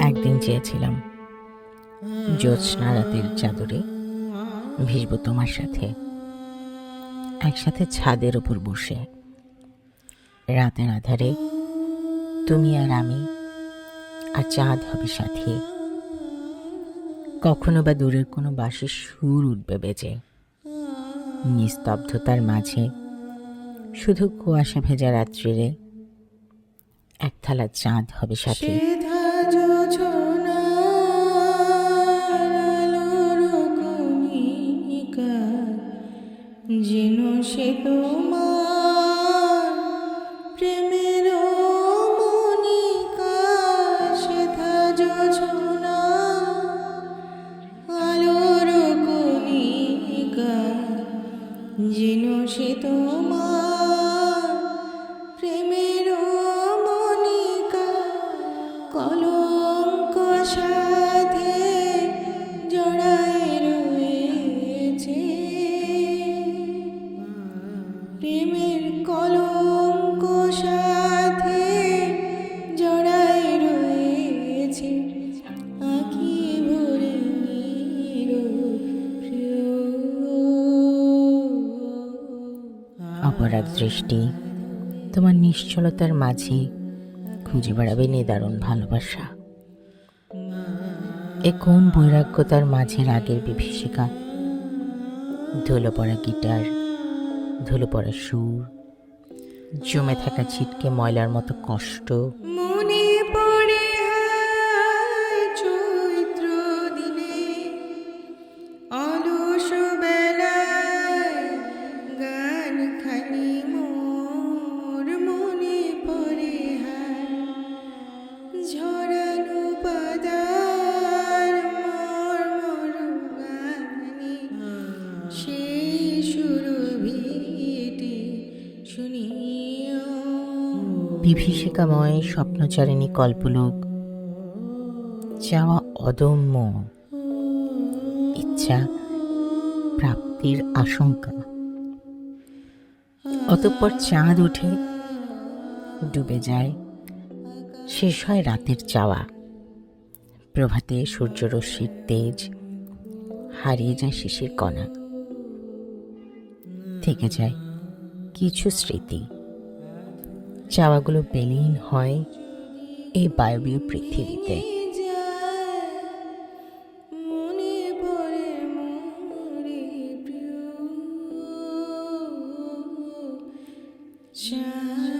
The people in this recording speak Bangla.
একদিন চেয়েছিলাম জ্যোৎস্না রাতের চাদরে ভিজব তোমার সাথে। একসাথে ছাদের ওপর বসে। রাতের আধারে তুমি আর আমি আর চাঁদ হবে সাথে। কখনো বা দূরের কোনো বাসের সুর উঠবে বেজে। নিস্তব্ধতার মাঝে শুধু কুয়াশা ভেজা রাত্রিরে এক থালা চাঁদ হবে সাথী। যেন সে তোমার অপরাগ দৃষ্টি তোমার নিশ্চলতার মাঝে খুঁজে বেড়াবে নিদারুণ ভালোবাসা। এ কোন বৈরাগ্যতার মাঝে রাগের বিভীষিকা? ধুলো পড়া গিটার, ধুলো পড়া সুর, জমে থাকা ছিটকে ময়লার মতো কষ্ট। বিভীষিকাময় স্বপ্নচারিণী কল্পলোক। চাওয়া অদম্য ইচ্ছা প্রাপ্তির আশঙ্কা। অতঃপর চাঁদ ওঠে ডুবে যায়। শেষ হয় রাতের চাওয়া। প্রভাতে সূর্যরশ্মির তেজ হারিয়ে যায় শিশির কণা। থেকে যায় কিছু স্মৃতি। চাওয়াগুলো বিলীন হয় এই বায়বীয় পৃথিবীতে। যায়